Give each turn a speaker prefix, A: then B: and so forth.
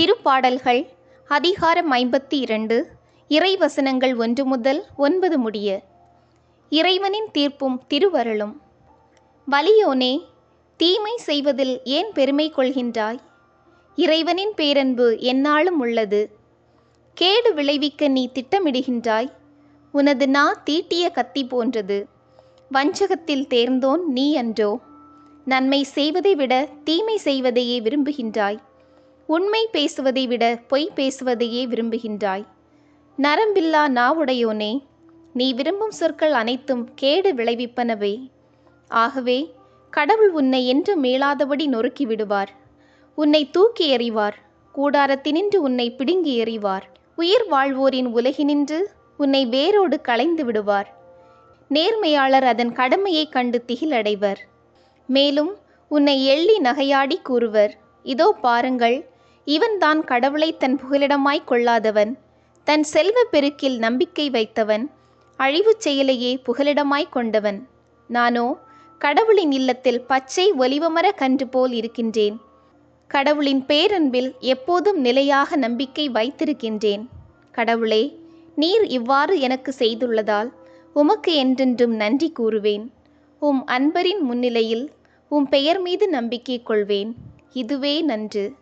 A: திருப்பாடல்கள் அதிகாரம் ஐம்பத்தி இரண்டு இறைவசனங்கள் ஒன்று முதல் ஒன்பது முடிய. இறைவனின் தீர்ப்பும் திருவருளும். வலியோனே தீமை செய்வதில் ஏன் பெருமை கொள்கின்றாய்? இறைவனின் பேரன்பு எந்நாளும் உள்ளது. கேடு விளைவிக்க நீ திட்டமிடுகின்றாய். உனது நா தீட்டிய கத்தி போன்றது. வஞ்சகத்தில் தேர்ந்தோன் நீ அன்றோ. நன்மை செய்வதை விட தீமை செய்வதையே விரும்புகின்றாய். உண்மை பேசுவதை விட பொய் பேசுவதையே விரும்புகின்றாய். நரம்பில்லா நாவுடையோனே நீ விரும்பும் சொற்கள் அனைத்தும் கேடு விளைவிப்பனவே. ஆகவே கடவுள் உன்னை என்று மேலாதபடி நொறுக்கி விடுவார். உன்னை தூக்கி எறிவார். கூடாரத்தினின்று உன்னை பிடுங்கி எறிவார். உயிர் வாழ்வோரின் உலகினின்று உன்னை வேரோடு களைந்து விடுவார். நேர்மையாளர் அதன் கடமையைக் கண்டு திகிலடைவர். மேலும் உன்னை எள்ளி நகையாடி கூறுவர். இதோ பாருங்கள் இவன்தான் கடவுளை தன் புகலிடமாய் கொள்ளாதவன். தன் செல்வப் பெருக்கில் நம்பிக்கை வைத்தவன். அழிவுச் செயலையே புகலிடமாய் கொண்டவன். நானோ கடவுளின் இல்லத்தில் பச்சை ஒலிவமர கன்று போல் இருக்கின்றேன். கடவுளின் பேரன்பில் எப்போதும் நிலையாக நம்பிக்கை வைத்திருக்கின்றேன். கடவுளே நீர் இவ்வாறு எனக்கு செய்துள்ளதால் உமக்கு என்றென்றும் நன்றி கூறுவேன். உம் அன்பரின் முன்னிலையில் உம் பெயர் மீது நம்பிக்கை கொள்வேன். இதுவே நன்று.